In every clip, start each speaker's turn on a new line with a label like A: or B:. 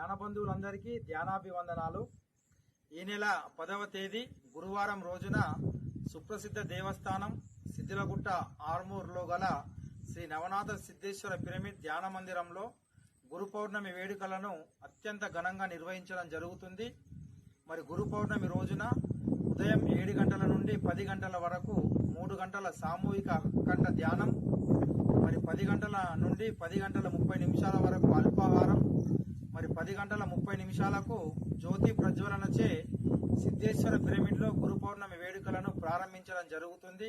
A: ధ్యాన బంధువులందరికీ ధ్యానాభివందనాలు. ఈ నెల పదవ తేదీ గురువారం రోజున సుప్రసిద్ధ దేవస్థానం సిద్ధిలగుట్ట ఆర్మూర్లో గల శ్రీ నవనాథ సిద్ధేశ్వర పిరమిడ్ ధ్యాన మందిరంలో గురు పౌర్ణమి వేడుకలను అత్యంత ఘనంగా నిర్వహించడం జరుగుతుంది. మరి గురు పౌర్ణమి రోజున ఉదయం ఏడు గంటల నుండి పది గంటల వరకు మూడు గంటల సామూహిక కంట ధ్యానం మరి పది గంటల నుండి పది గంటల ముప్పై నిమిషాల వరకు అల్పాహారం మరి పది గంటల ముప్పై నిమిషాలకు జ్యోతి ప్రజ్వలనచే సిద్ధేశ్వర పిరమిడ్లో గురు పౌర్ణమి వేడుకలను ప్రారంభించడం జరుగుతుంది.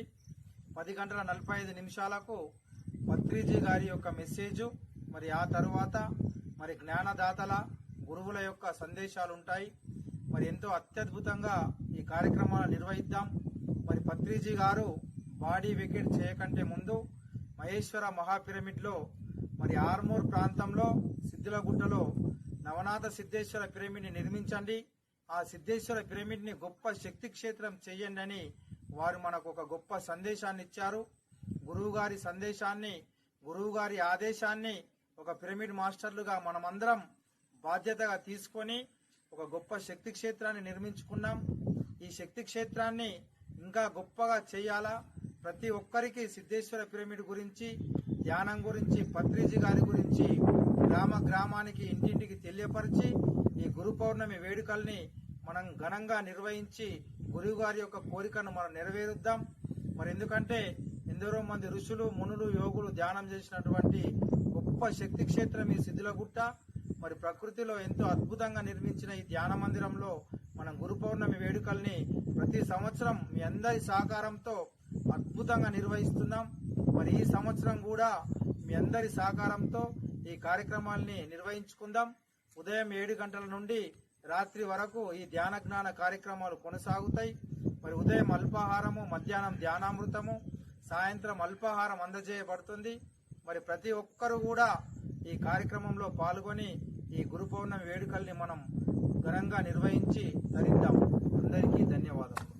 A: పది గంటల నలభై ఐదు నిమిషాలకు పత్రిజీ గారి యొక్క మెసేజ్ మరి ఆ తరువాత మరి జ్ఞానదాతల గురువుల యొక్క సందేశాలు ఉంటాయి మరి ఎంతో అత్యద్భుతంగా ఈ కార్యక్రమాలు నిర్వహిద్దాం. మరి పత్రిజీ గారు బాడీ వికెట్ చేయకంటే ముందు మహేశ్వర మహాపిరమిడ్లో మరి ఆర్మూర్ ప్రాంతంలో సిద్ధిలగుట్టలో నవనాథ సిద్ధేశ్వర పిరమిడ్ని నిర్మించండి. ఆ సిద్ధేశ్వర పిరమిడ్ని గొప్ప శక్తి క్షేత్రం చేయండి అని వారు మనకు ఒక గొప్ప సందేశాన్ని ఇచ్చారు. గురువుగారి సందేశాన్ని గురువుగారి ఆదేశాన్ని ఒక పిరమిడ్ మాస్టర్లుగా మనమందరం బాధ్యతగా తీసుకొని ఒక గొప్ప శక్తి క్షేత్రాన్ని నిర్మించుకున్నాం. ఈ శక్తి క్షేత్రాన్ని ఇంకా గొప్పగా చేయాలా? ప్రతి ఒక్కరికి సిద్ధేశ్వర పిరమిడ్ గురించి ధ్యానం గురించి పత్రిజీ గారి గురించి గ్రామ గ్రామానికి ఇంటింటికి తెలియపరిచి ఈ గురు పౌర్ణమి వేడుకల్ని మనం ఘనంగా నిర్వహించి గురువు గారి యొక్క కోరికను మనం నెరవేరుద్దాం. మరి ఎందుకంటే ఎందరో మంది ఋషులు మునులు యోగులు ధ్యానం చేసినటువంటి గొప్ప శక్తి క్షేత్రం ఈ సిద్ధులగుట్ట మరి ప్రకృతిలో ఎంతో అద్భుతంగా నిర్మించిన ఈ ధ్యాన మందిరంలో మనం గురు పౌర్ణమి వేడుకల్ని ప్రతి సంవత్సరం మీ అందరి సహకారంతో అద్భుతంగా నిర్వహిస్తున్నాం. మరి ఈ సంవత్సరం కూడా మీ అందరి సహకారంతో ఈ కార్యక్రమాల్ని నిర్వహించుకుందాం. ఉదయం ఏడు గంటల నుండి రాత్రి వరకు ఈ ధ్యాన జ్ఞాన కార్యక్రమాలు కొనసాగుతాయి. మరి ఉదయం అల్పాహారము మధ్యాహ్నం ధ్యానామృతము సాయంత్రం అల్పాహారం అందజేయబడుతుంది. మరి ప్రతి ఒక్కరూ కూడా ఈ కార్యక్రమంలో పాల్గొని ఈ గురు పౌర్ణమి వేడుకల్ని మనం ఘనంగా నిర్వహించి ధరిద్దాం అందరికీ ధన్యవాదాలు